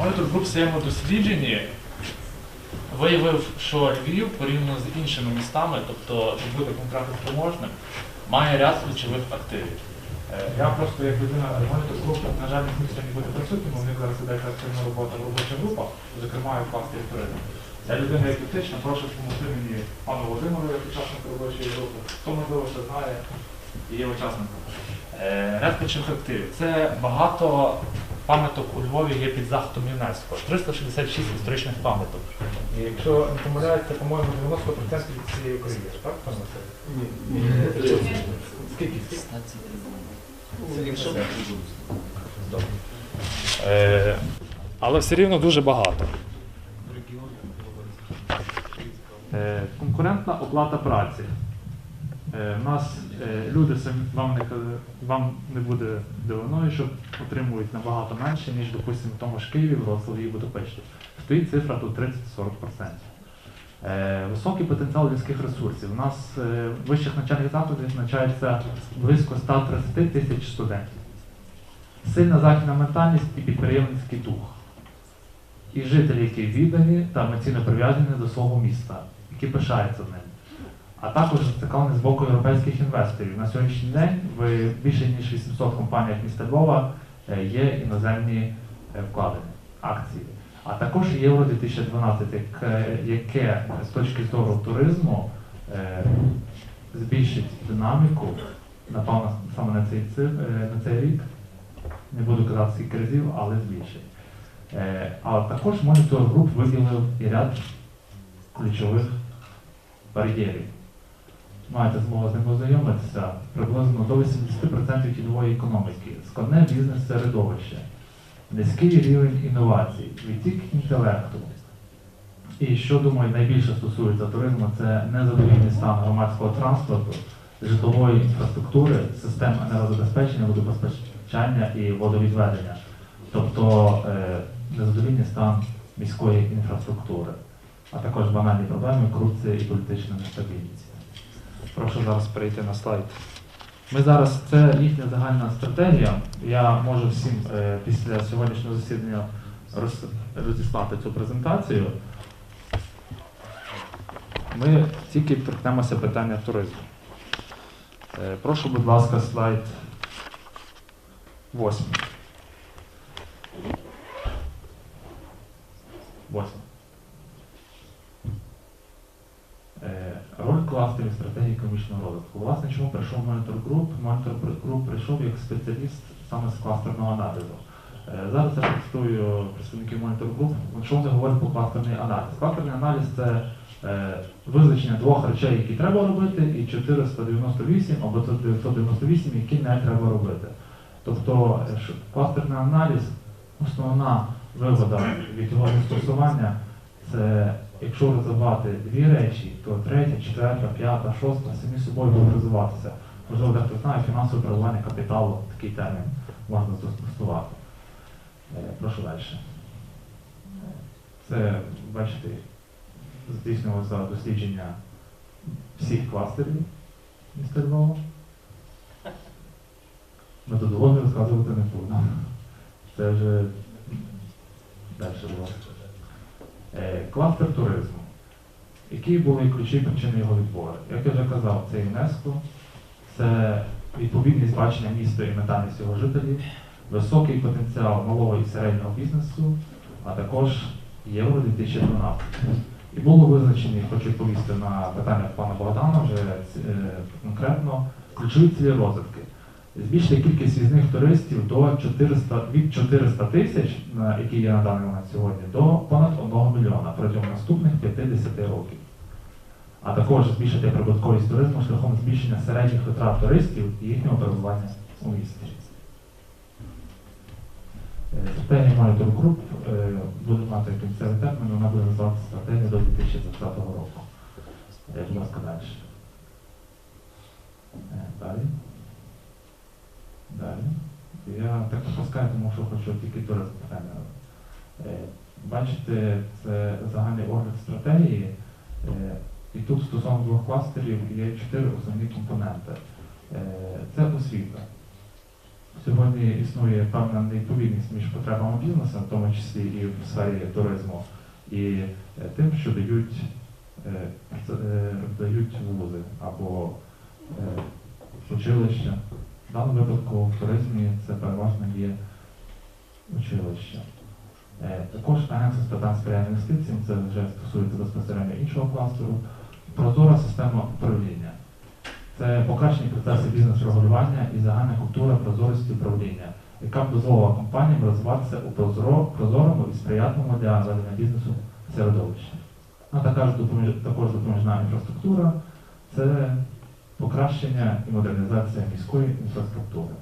Монітор груп в своєму дослідженні виявив, що Львів порівняно з іншими містами, тобто щоб бути конкретно спроможним, має ряд ключових активів. Е, Я просто як людина монітор груп, на жаль, не сьогодні бути присутнім, у них зараз іде активна робота в робоча група, зокрема і в класі туризму. Ця людина є критична, прошу допомогти мені пану Володимиру, як учаснику робочої групи, хто можливо ще знає і є учасником. Е, Ряд ключових активів. Це багато пам'яток у Львові є під захистом ЮНЕСКо. 366 історичних пам'яток. І якщо не помиляюся, по-моєму, 90% від цієї України, так? пане Василь? Скільки? Добре. Е, але все рівно дуже багато. Е, конкурентна оплата праці. Е, У нас е, люди самі вам не вам не буде дивиною, що отримують набагато менше, ніж, допустимо, в тому ж Києві, Вроцлаві і Будапешті. Стоїть цифра тут 30-40%. Е, Високий потенціал людських ресурсів. У нас в вищих навчальних закладах навчається близько 130 тисяч студентів. Сильна західна ментальність і підприємницький дух. І жителі, які віддані та емоційно прив'язані до свого міста, які пишаються ним а також зацікавлені з боку європейських інвесторів. На сьогоднішній день в більше ніж 800 компаніях міста Львова е, є іноземні е, вкладення, акції. А також Євро 2012, яке- яке з точки зору туризму е, збільшить динаміку, напевно, саме на цей, е, на цей рік. Не буду казати скільки разів, але збільшить. Е, А також монітор груп виділив і ряд ключових бар'єрів маєте змогу з ним ознайомитися, приблизно до 80% тіньової економіки, складне бізнес-середовище, низький рівень інновацій, відтік інтелекту. І що, думаю, найбільше стосується туризму, це незадовільний стан громадського транспорту, житлової інфраструктури, систем енергозабезпечення, водопостачання і водовідведення, тобто е, незадовільний стан міської інфраструктури, а також банальні проблеми, корупція і політична нестабільність. Прошу зараз перейти на слайд. Ми зараз, це їхня загальна стратегія. Я можу всім е, після сьогоднішнього засідання роз, розіслати цю презентацію. Ми тільки торкнемося питання туризму. Е, прошу, будь ласка, слайд 8. 8. Е, Роль кластерів стратегії економічного розвитку. Власне, чому прийшов монітор груп? Монітор груп прийшов як спеціаліст саме з кластерного аналізу. Е, Зараз я представую представників монітор груп. Що вони говорять про кластерний аналіз? Кластерний аналіз це е, визначення двох речей, які треба робити, і 498 або 998, які не треба робити. Тобто е, кластерний аналіз, основна вигода від його застосування це якщо розвивати дві речі, то третя, четверта, п'ята, шоста самі собою будуть розвиватися. Можливо, дехто знає фінансове переливання капіталу, такий термін можна застосувати. Е, Прошу далі. Це, бачите, здійснювалося дослідження всіх кластерів міста Львова. Методологію розказувати не буду. Це вже далі було. Кластер туризму. Які були ключові причини його відбору? Як я вже казав, це ЮНЕСКО, це відповідність бачення міста і ментальність його жителів, високий потенціал малого і середнього бізнесу, а також Євро 2012. І було визначені, хочу відповісти на питання пана Богдана вже е, конкретно, ключові цілі розвитки. Збільшити кількість візних туристів до 400, від 400 тисяч, які є на даний момент сьогодні, до А також збільшити прибутковість туризму шляхом збільшення середніх витрат туристів і їхнього перебування у місті. Е, Стратегія монітор груп е, буде мати кінцевий термін, вона буде називатися стратегія до 2020 року. Е, Будь ласка, далі. Далі. Далі. Я так пропускаю, тому що хочу тільки туризм. Е, Бачите, це загальний огляд стратегії. І тут стосовно двох кластерів є чотири основні компоненти. Е, Це освіта. Сьогодні існує певна невідповідність між потребами бізнесу, в тому числі і в сфері туризму, і е, тим, що дають, е, дають вузи або училища. В даному випадку в туризмі це переважно є училища. Е, Також агентство з питань сприяння інвестиціям, це вже стосується безпосередньо іншого кластеру. Прозора система управління. Це покращені процеси бізнес-регулювання і загальна культура прозорості управління, яка б дозволила компаніям розвиватися у прозорому і сприятливому для ведення бізнесу середовищі. А також, допоміж, також допоміжна інфраструктура це покращення і модернізація міської інфраструктури.